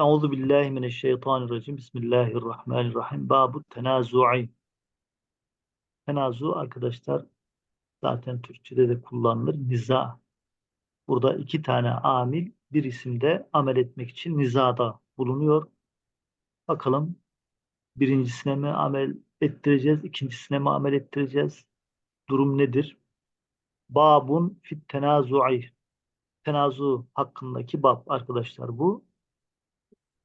Euzu billahi mineşşeytanirracim. Bismillahirrahmanirrahim. Babu tenazu'i. Tenazu arkadaşlar zaten Türkçe'de de kullanılır. Niza. Burada iki tane amil bir isimde amel etmek için nizada bulunuyor. Bakalım birincisine mi amel ettireceğiz, ikincisine mi amel ettireceğiz? Durum nedir? Babun fit tenazu'i. Tenazu hakkındaki bab arkadaşlar bu.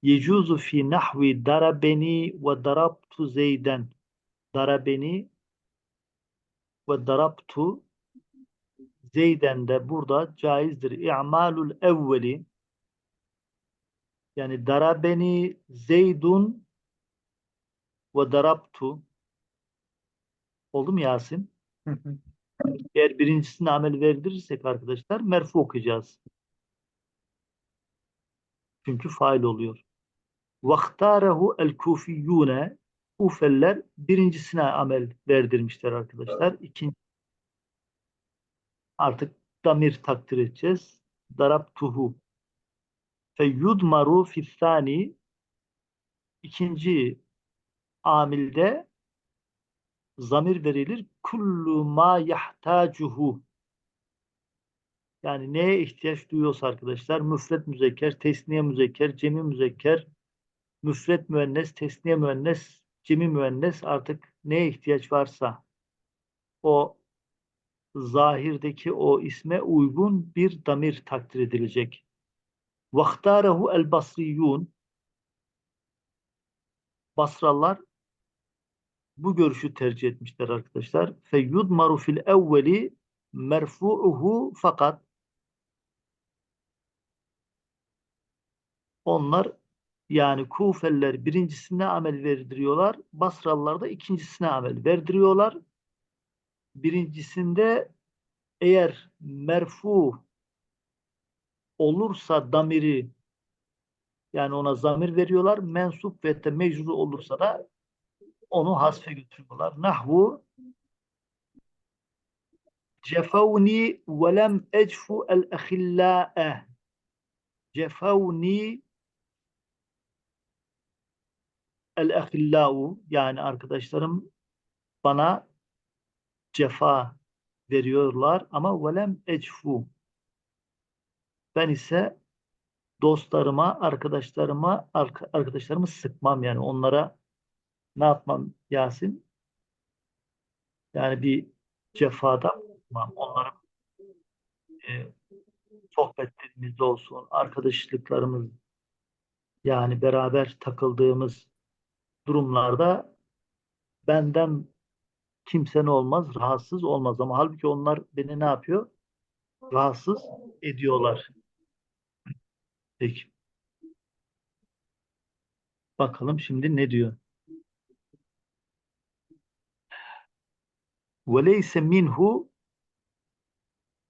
Yecuzu fi nahvi darabeni ve darabtu zeyden. Darabeni ve darabtu zeyden de burada caizdir. İ'malul evveli yani darabeni zeydun ve darabtu oldu mu Yasin? Eğer birincisine amel verdirirsek arkadaşlar merfu okuyacağız. Çünkü fail oluyor. Vaktarehu el kufiyyune Kufeller birincisine amel verdirmişler arkadaşlar. İkinci artık damir takdir edeceğiz. Darabtuhu fe yudmaru fissani ikinci amilde zamir verilir. Kullu ma yahtacuhu yani neye ihtiyaç duyuyorsa arkadaşlar müfret müzekker, tesniye müzekker, cemi müzekker, müfret müennes, tesniye müennes, cemi müennes artık neye ihtiyaç varsa o zahirdeki o isme uygun bir damir takdir edilecek. Vaktarehu el basriyun Basralılar bu görüşü tercih etmişler arkadaşlar. Fe yudmaru fil evveli merfu'uhu fakat onlar yani Kufeliler birincisine amel verdiriyorlar. Basralılar da ikincisine amel verdiriyorlar. Birincisinde eğer merfu olursa damiri yani ona zamir veriyorlar. Mensup ve de mecru olursa da onu hasfe götürüyorlar. Nahvu cefavni ve lem ecfu el ehillâe cefavni el ehillau yani arkadaşlarım bana cefa veriyorlar ama velem ecfu ben ise dostlarıma, arkadaşlarıma, arkadaşlarımı sıkmam yani onlara ne yapmam Yasin? Yani bir cefada bulunmam. Onların e, sohbetlerimizde olsun, arkadaşlıklarımız yani beraber takıldığımız durumlarda benden kimse ne olmaz? Rahatsız olmaz. Ama halbuki onlar beni ne yapıyor? Rahatsız ediyorlar. Peki. Bakalım şimdi ne diyor? وَلَيْسَ minhu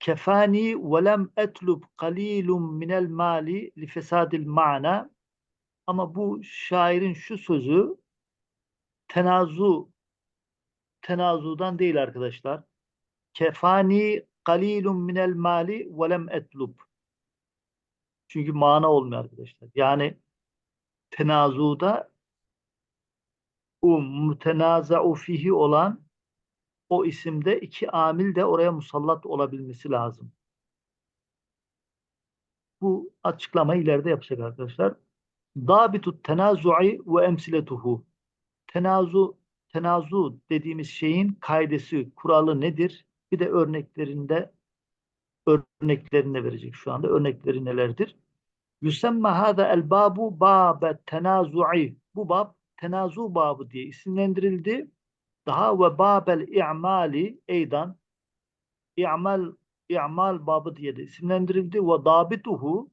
kefani ve lem etlub qalilun minel mali li fesadil ma'na ama bu şairin şu sözü tenazu tenazudan değil arkadaşlar. Kefani qalilun minel mali ve lem etlub. Çünkü mana olmuyor arkadaşlar. Yani tenazuda o mutenaza'u fihi olan o isimde iki amil de oraya musallat olabilmesi lazım. Bu açıklamayı ileride yapacak arkadaşlar. Dabitut tenazu'i ve emsiletuhu. Tenazu tenazu dediğimiz şeyin kaidesi, kuralı nedir? Bir de örneklerinde örneklerini verecek şu anda. Örnekleri nelerdir? Yüsemme hâze el babu bâbe tenazu'i. Bu bab tenazu babı diye isimlendirildi. Daha ve babel i'mali eydan i'mal i'mal babı diye de isimlendirildi ve dabituhu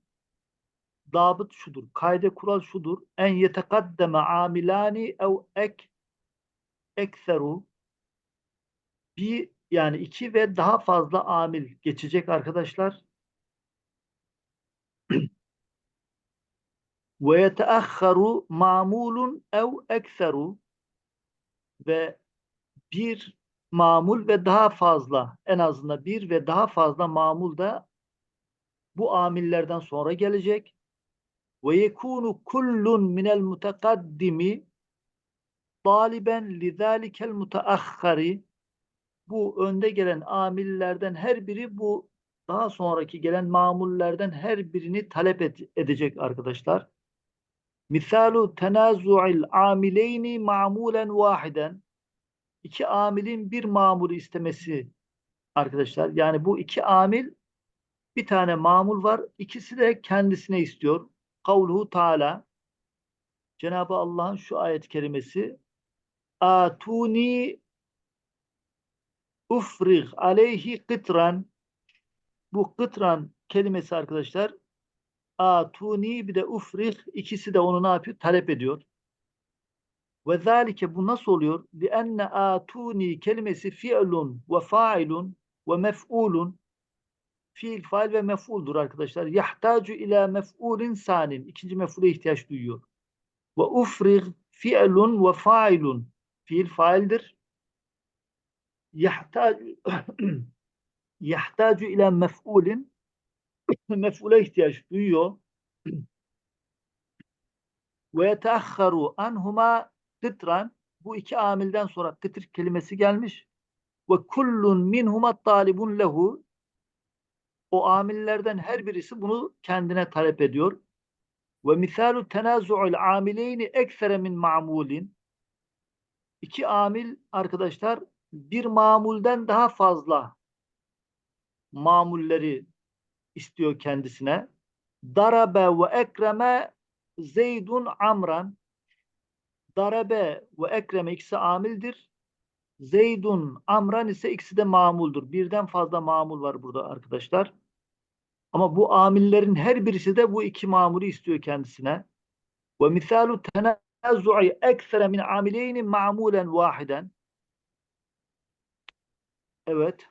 dabıt şudur. Kaide kural şudur. En yetekaddeme amilani ev ek ekseru bir yani iki ve daha fazla amil geçecek arkadaşlar. ve yeteahharu mamulun ev ekseru ve bir mamul ve daha fazla en azından bir ve daha fazla mamul da bu amillerden sonra gelecek. Ve yekunu kullun minel mutakaddimi taliben lidalikel mutaahhari bu önde gelen amillerden her biri bu daha sonraki gelen mamullerden her birini talep et- edecek arkadaşlar. Misalu tenazu'il amileyni ma'mulen vahiden. İki amilin bir mamulu istemesi arkadaşlar. Yani bu iki amil bir tane mamul var. İkisi de kendisine istiyor. Kavluhu Teala Cenab-ı Allah'ın şu ayet kerimesi Atuni ufrig aleyhi kıtran bu kıtran kelimesi arkadaşlar atuni bir de ufrig ikisi de onu ne yapıyor? Talep ediyor. Ve zalike bu nasıl oluyor? Lienne atuni kelimesi fi'lun ve fa'ilun ve mef'ulun fiil, fail ve mef'uldur arkadaşlar. Yahtacu ila mef'ulin sanin. İkinci mef'ule ihtiyaç duyuyor. Ve ufrig fi'lun ve fa'ilun. Fiil faildir. Yahtacu yahtacu ila mef'ulin mef'ule ihtiyaç duyuyor. Ve yeteahharu anhuma kıtran. Bu iki amilden sonra kıtır kelimesi gelmiş. Ve kullun minhuma talibun lehu. O amillerden her birisi bunu kendine talep ediyor. Ve misalu tenazu'ul amileyni eksere min ma'mulin. İki amil arkadaşlar bir mamulden daha fazla mamulleri istiyor kendisine. Darabe ve ekreme Zeydun amran. Darabe ve ekreme ikisi amildir. Zeydun amran ise ikisi de mamuldur. Birden fazla mamul var burada arkadaşlar. Ama bu amillerin her birisi de bu iki mamulü istiyor kendisine. Ve misalu tenazu'i eksere min amileyni ma'mulen vahiden. Evet.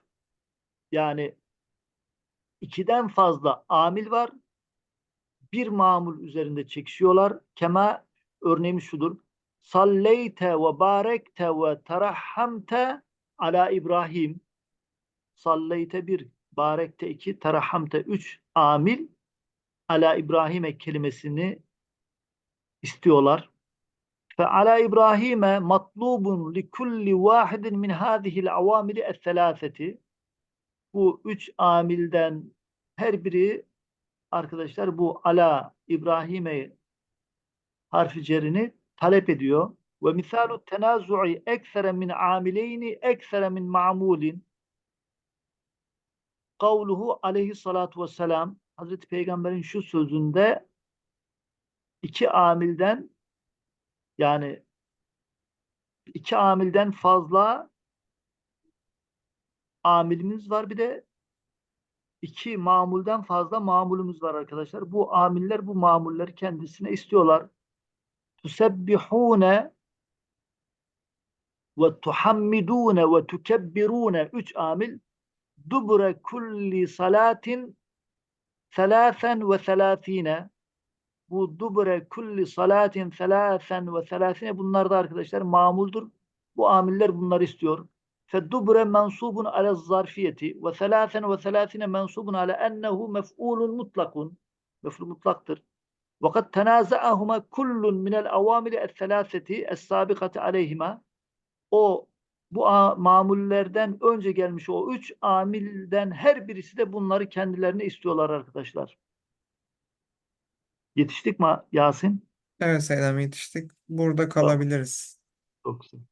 Yani ikiden fazla amil var. Bir mamul üzerinde çekişiyorlar. Kema örneğimiz şudur. Salleyte ve barekte ve terahhamte ala İbrahim. Salleyte bir, barekte iki, terahhamte üç amil ala İbrahim'e kelimesini istiyorlar. Fe ala İbrahim'e matlubun li kulli vahidin min hadihil avamili es-selaseti. Bu üç amilden her biri arkadaşlar bu ala İbrahim'e harfi cerini talep ediyor. Ve misalu tenazu'i eksere min amileyni eksere min ma'mulin. Kavluhu aleyhissalatu vesselam Hazreti Peygamber'in şu sözünde iki amilden yani iki amilden fazla amilimiz var bir de iki mamulden fazla mamulümüz var arkadaşlar. Bu amiller bu mamulleri kendisine istiyorlar. Tusebbihune ve tuhammidune ve tukebbirune üç amil dubure kulli salatin selâsen ve selâsine bu dubure kulli salatin selâsen ve selâsine bunlar da arkadaşlar mamuldur. Bu amiller bunları istiyor. فالدبر منصوب على الظرفية وثلاثا وثلاثين منصوب على أنه مفعول مطلق مفعول مطلقتر وقد تنازعهما كل من الأوامر الثلاثة السابقة عليهما o bu mamullerden önce gelmiş o üç amilden her birisi de bunları kendilerine istiyorlar arkadaşlar. Yetiştik mi Yasin? Evet Selam yetiştik. Burada kalabiliriz. Çok güzel.